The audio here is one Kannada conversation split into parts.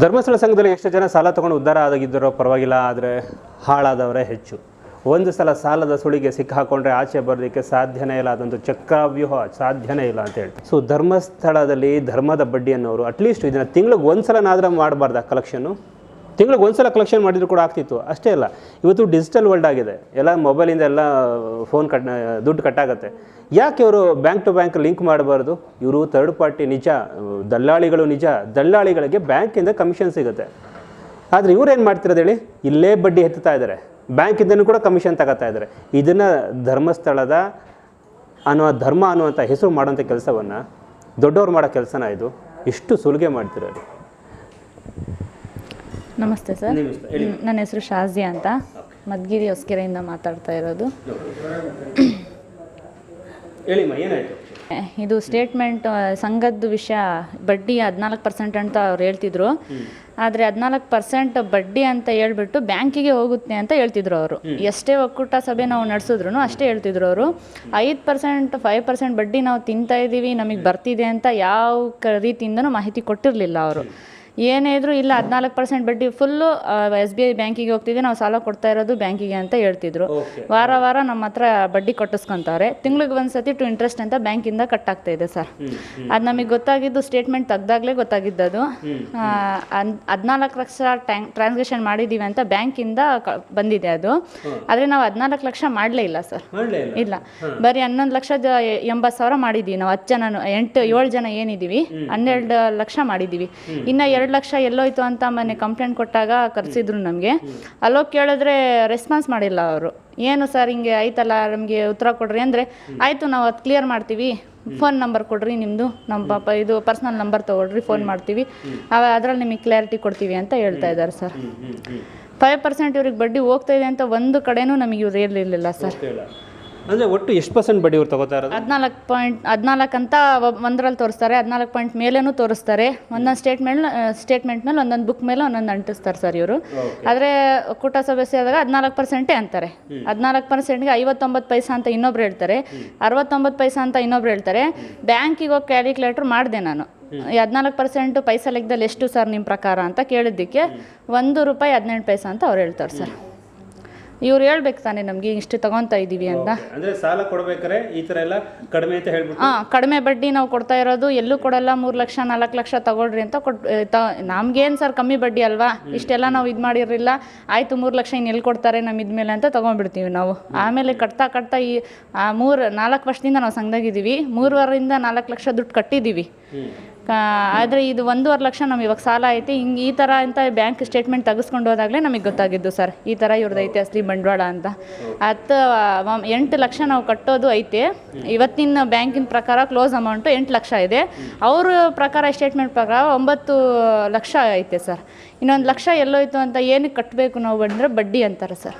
ಧರ್ಮಸ್ಥಳ ಸಂಘದಲ್ಲಿ ಎಷ್ಟು ಜನ ಸಾಲ ತಗೊಂಡು ಉದ್ಧಾರ ಆಗಿದ್ದರೋ ಪರವಾಗಿಲ್ಲ, ಆದರೆ ಹಾಳಾದವರೇ ಹೆಚ್ಚು. ಒಂದು ಸಲ ಸಾಲದ ಸುಳಿಗೆ ಸಿಕ್ಕಾಕೊಂಡ್ರೆ ಆಚೆ ಬರೋದಕ್ಕೆ ಸಾಧ್ಯನೇ ಇಲ್ಲ ಅದೊಂದು ಚಕ್ರವ್ಯೂಹ ಸಾಧ್ಯನೇ ಇಲ್ಲ ಅಂತ ಹೇಳ್ತಾರೆ. ಸೊ ಧರ್ಮಸ್ಥಳದಲ್ಲಿ ಧರ್ಮದ ಬಡ್ಡಿ ಅನ್ನೋರು ಅಟ್ಲೀಸ್ಟ್ ಇದನ್ನು ತಿಂಗಳಿಗೆ ಒಂದು ಸಲನಾದರೂ ಮಾಡಬಾರ್ದ ಕಲೆಕ್ಷನ್ನು ತಿಂಗಳಿಗೆ ಒಂದು ಸಲ ಕಲೆಕ್ಷನ್ ಮಾಡಿದ್ರು ಕೂಡ ಆಗ್ತಿತ್ತು. ಅಷ್ಟೇ ಅಲ್ಲ, ಇವತ್ತು ಡಿಜಿಟಲ್ ವರ್ಲ್ಡ್ ಆಗಿದೆ. ಎಲ್ಲ ಮೊಬೈಲಿಂದ ಎಲ್ಲ ಫೋನ್ ಕಟ್ ದುಡ್ಡು ಕಟ್ಟಾಗತ್ತೆ ಯಾಕೆ ಇವರು ಬ್ಯಾಂಕ್ ಟು ಬ್ಯಾಂಕ್ ಲಿಂಕ್ ಮಾಡಬಾರ್ದು? ಇವರು ಥರ್ಡ್ ಪಾರ್ಟಿ ನಿಜ ದಲ್ಲಾಳಿಗಳು ನಿಜ, ದಲ್ಲಾಳಿಗಳಿಗೆ ಬ್ಯಾಂಕಿಂದ ಕಮಿಷನ್ ಸಿಗುತ್ತೆ. ಆದರೆ ಇವ್ರು ಏನು ಮಾಡ್ತಿರೋದು ಹೇಳಿ? ಇಲ್ಲೇ ಬಡ್ಡಿ ಎತ್ತುತ್ತಾ ಇದ್ದಾರೆ ಬ್ಯಾಂಕಿಂದನೂ ಕೂಡ ಕಮಿಷನ್ ತಗೋತಾ ಇದ್ದಾರೆ ಇದನ್ನು ಧರ್ಮಸ್ಥಳದ ಅನ್ನುವ ಧರ್ಮ ಅನ್ನುವಂಥ ಹೆಸರು ಮಾಡೋಂಥ ಕೆಲಸವನ್ನು ದೊಡ್ಡವ್ರು ಮಾಡೋ ಕೆಲಸನ ಇದು. ಇಷ್ಟು ಸುಲಿಗೆ ಮಾಡ್ತಿರೋದು. ನಮಸ್ತೆ ಸರ್. ನನ್ನ ಹೆಸರು ಶಾಜಿಯಾ ಅಂತ. ಮದ್ಗಿರಿ ಹೊಸ್ಕೆರೆಯಿಂದ ಮಾತಾಡ್ತಾ ಇರೋದು. ಇದು ಸ್ಟೇಟ್ಮೆಂಟ್ ಸಂಘದ ವಿಷಯ ಬಡ್ಡಿ ಹದಿನಾಲ್ಕು ಪರ್ಸೆಂಟ್ ಅಂತ ಅವ್ರು ಹೇಳ್ತಿದ್ರು. ಆದರೆ ಹದಿನಾಲ್ಕು ಪರ್ಸೆಂಟ್ ಬಡ್ಡಿ ಅಂತ ಹೇಳ್ಬಿಟ್ಟು ಬ್ಯಾಂಕಿಗೆ ಹೋಗುತ್ತೆ ಅಂತ ಹೇಳ್ತಿದ್ರು ಅವರು. ಎಷ್ಟೇ ಒಕ್ಕೂಟ ಸಭೆ ನಾವು ನಡೆಸಿದ್ರು ಅಷ್ಟೇ ಹೇಳ್ತಿದ್ರು ಅವರು. ಐದು ಪರ್ಸೆಂಟ್ ಫೈವ್ ಪರ್ಸೆಂಟ್ ಬಡ್ಡಿ ನಾವು ತಿಂತಾ ಇದ್ದೀವಿ ನಮಗೆ ಬರ್ತಿದೆ ಅಂತ ಯಾವ ರೀತಿಯಿಂದನೂ ಮಾಹಿತಿ ಕೊಟ್ಟಿರಲಿಲ್ಲ ಅವರು. ಏನೇ ಇದ್ರು ಇಲ್ಲ ಹದಿನಾಲ್ಕು ಪರ್ಸೆಂಟ್ ಬಡ್ಡಿ ಫುಲ್ಲು ಎಸ್ ಬಿ ಐ ಬ್ಯಾಂಕಿಗೆ ಹೋಗ್ತಿದೆ ನಾವು ಸಾಲ ಕೊಡ್ತಾ ಇರೋದು ಬ್ಯಾಂಕಿಗೆ ಅಂತ ಹೇಳ್ತಿದ್ರು. ವಾರ ವಾರ ನಮ್ಮ ಹತ್ರ ಬಡ್ಡಿ ಕಟ್ಟಿಸ್ಕೊಂತಾರೆ. ತಿಂಗ್ಳಿಗೆ ಒಂದು ಸತಿ ಟು ಇಂಟ್ರೆಸ್ಟ್ ಅಂತ ಬ್ಯಾಂಕಿಂದ ಕಟ್ ಆಗ್ತಾ ಇದೆ ಸರ್. ಅದು ನಮಗೆ ಗೊತ್ತಾಗಿದ್ದು ಸ್ಟೇಟ್ಮೆಂಟ್ ತೆಗ್ದಾಗಲೇ ಗೊತ್ತಾಗಿದ್ದದು. ಹದಿನಾಲ್ಕು ಲಕ್ಷ ಟ್ಯಾಂಕ್ ಟ್ರಾನ್ಸಾಕ್ಷನ್ ಮಾಡಿದ್ದೀವಿ ಅಂತ ಬ್ಯಾಂಕಿಂದ ಬಂದಿದೆ ಅದು. ಆದರೆ ನಾವು ಹದಿನಾಲ್ಕು ಲಕ್ಷ ಮಾಡಲೇ ಇಲ್ಲ ಸರ್. ಇಲ್ಲ? ಇಲ್ಲ. ಬರೀ ಹನ್ನೊಂದು ಲಕ್ಷದ ಎಂಬತ್ತು ಸಾವಿರ ಮಾಡಿದ್ದೀವಿ ನಾವು ಹತ್ತು ಜನ ಎಂಟು ಏಳು ಜನ ಏನಿದ್ದೀವಿ ಹನ್ನೆರಡು ಲಕ್ಷ ಮಾಡಿದ್ದೀವಿ ಇನ್ನು ಎರಡು ಲಕ್ಷ ಎಲ್ಲೋಯ್ತು ಅಂತ ಮೊನ್ನೆ ಕಂಪ್ಲೇಂಟ್ ಕೊಟ್ಟಾಗ ಕರೆಸಿದ್ರು ನಮಗೆ. ಅಲ್ಲೋಗಿ ಕೇಳಿದ್ರೆ ರೆಸ್ಪಾನ್ಸ್ ಮಾಡಿಲ್ಲ ಅವರು. ಏನು ಸರ್ ಹಿಂಗೆ ಆಯ್ತಲ್ಲ ನಮಗೆ ಉತ್ತರ ಕೊಡ್ರಿ ಅಂದರೆ ಆಯಿತು ನಾವು ಅದು ಕ್ಲಿಯರ್ ಮಾಡ್ತೀವಿ. ಫೋನ್ ನಂಬರ್ ಕೊಡ್ರಿ ನಿಮ್ಮದು ನಮ್ಮ ಪಾಪ ಇದು ಪರ್ಸ್ನಲ್ ನಂಬರ್ ತೊಗೊಳ್ರಿ ಫೋನ್ ಮಾಡ್ತೀವಿ. ಅದರಲ್ಲಿ ನಿಮಗೆ ಕ್ಲಾರಿಟಿ ಕೊಡ್ತೀವಿ ಅಂತ ಹೇಳ್ತಾ ಇದ್ದಾರೆ ಸರ್ ಫೈವ್ ಪರ್ಸೆಂಟ್ ಇವ್ರಿಗೆ ಬಡ್ಡಿ ಹೋಗ್ತಾ ಇದೆ ಅಂತ ಒಂದು ಕಡೆನೂ ನಮಗೆ ಇವ್ರು ಹೇಳಿರಲಿಲ್ಲ ಸರ್ ಅಂದರೆ ಒಟ್ಟು ಎಷ್ಟು ಪರ್ಸೆಂಟ್ ಬಡ್ಡಿ ಇವ್ರು ತಗೋತಾ ಇರೋದು? ಹದಿನಾಲ್ಕು ಪಾಯಿಂಟ್ ಹದಿನಾಲ್ಕು ಅಂತ ಒಂದರಲ್ಲಿ ತೋರಿಸ್ತಾರೆ ಹದಿನಾಲ್ಕು ಪಾಯಿಂಟ್ ಮೇಲೇನೂ ತೋರಿಸ್ತಾರೆ. ಒಂದೊಂದು ಸ್ಟೇಟ್ಮೆಂಟ್ ಸ್ಟೇಟ್ಮೆಂಟ್ ಮೇಲೆ ಒಂದೊಂದು ಬುಕ್ ಮೇಲೆ ಒಂದೊಂದು ಅಂಟಿಸ್ತಾರೆ ಸರ್ ಇವರು. ಆದರೆ ಒಕ್ಕೂಟ ಸದಸ್ಯ ಆದಾಗ ಹದಿನಾಲ್ಕು ಪರ್ಸೆಂಟೇ ಅಂತಾರೆ. ಹದಿನಾಲ್ಕು ಪರ್ಸೆಂಟ್ಗೆ ಐವತ್ತೊಂಬತ್ತು ಪೈಸಾ ಅಂತ ಇನ್ನೊಬ್ರು ಹೇಳ್ತಾರೆ. ಅರವತ್ತೊಂಬತ್ತು ಪೈಸಾ ಅಂತ ಇನ್ನೊಬ್ರು ಹೇಳ್ತಾರೆ. ಬ್ಯಾಂಕಿಗೆ ಹೋಗಿ ಕ್ಯಾಲ್ಕುಲೇಟ್ರ್ ಮಾಡಿದೆ ನಾನು. ಹದಿನಾಲ್ಕು ಪರ್ಸೆಂಟ್ ಪೈಸಾ ಲೆಕ್ಕದಲ್ಲಿ ಎಷ್ಟು ಸರ್ ನಿಮ್ಮ ಪ್ರಕಾರ ಅಂತ ಕೇಳಿದ್ದಕ್ಕೆ ಒಂದು ರೂಪಾಯಿ ಹದಿನೆಂಟು ಪೈಸಾ ಅಂತ ಅವ್ರು ಹೇಳ್ತಾರೆ ಸರ್. ಇವ್ರು ಹೇಳ್ಬೇಕು ತಾನೆ ನಮಗೆ ಇಷ್ಟು ತಗೊತಾ ಇದ್ದೀವಿ ಅಂತ. ಅಂದ್ರೆ ಸಾಲ ಕೊಡ್ಬೇಕಾರೆ ಈ ತರ ಎಲ್ಲ ಕಡಿಮೆ ಅಂತ ಹೇಳ್ಬಿಟ್ಟು? ಹಾ ಕಡಿಮೆ ಬಡ್ಡಿ ನಾವು ಕೊಡ್ತಾ ಇರೋದು ಎಲ್ಲೂ ಕೊಡಲ್ಲ ಮೂರು ಲಕ್ಷ ನಾಲ್ಕು ಲಕ್ಷ ತಗೊಳ್ರಿ ಅಂತ ಕೊಟ್ ನಮ್ಗೇನು ಸರ್ ಕಮ್ಮಿ ಬಡ್ಡಿ ಅಲ್ವಾ? ಇಷ್ಟೆಲ್ಲ ನಾವು ಇದು ಮಾಡಿರಲಿಲ್ಲ ಆಯ್ತು ಮೂರು ಲಕ್ಷ ಇನ್ನು ಎಲ್ಲಿ ಕೊಡ್ತಾರೆ ನಮ್ಮ ಇದ್ಮೇಲೆ ಅಂತ ತಗೊಂಡ್ಬಿಡ್ತೀವಿ ನಾವು. ಆಮೇಲೆ ಕಟ್ತಾ ಕಟ್ತಾ ಈ ಆ ಮೂರು ನಾಲ್ಕು ವರ್ಷದಿಂದ ನಾವು ಸಂಘದಾಗಿದ್ದೀವಿ ಮೂರುವರಿಂದ ನಾಲ್ಕು ಲಕ್ಷ ದುಡ್ಡು ಕಟ್ಟಿದ್ದೀವಿ ಆದರೆ ಇದು ಒಂದೂವರೆ ಲಕ್ಷ ನಮ್ಗೆ ಇವಾಗ ಸಾಲ ಐತಿ. ಹಿಂಗೆ ಈ ಥರ ಅಂತ ಬ್ಯಾಂಕ್ ಸ್ಟೇಟ್ಮೆಂಟ್ ತೆಗೆಸ್ಕೊಂಡು ಹೋದಾಗಲೇ ನಮಗೆ ಗೊತ್ತಾಗಿದ್ದು ಸರ್. ಈ ಥರ ಇವ್ರದ್ದು ಐತೆ ಅಸಲಿ ಬಂಡವಾಳ ಅಂತ. ಹತ್ತು ಎಂಟು ಲಕ್ಷ ನಾವು ಕಟ್ಟೋದು ಐತೆ. ಇವತ್ತಿನ ಬ್ಯಾಂಕಿನ ಪ್ರಕಾರ ಕ್ಲೋಸ್ ಅಮೌಂಟು ಎಂಟು ಲಕ್ಷ ಇದೆ. ಅವ್ರ ಪ್ರಕಾರ ಸ್ಟೇಟ್ಮೆಂಟ್ ಪ್ರಕಾರ ಒಂಬತ್ತು ಲಕ್ಷ ಐತೆ ಸರ್. ಇನ್ನೊಂದು ಲಕ್ಷ ಎಲ್ಲೋಯ್ತು ಅಂತ ಏನಕ್ಕೆ ಕಟ್ಟಬೇಕು ನಾವು ಬಂದರೆ ಬಡ್ಡಿ ಅಂತಾರೆ ಸರ್.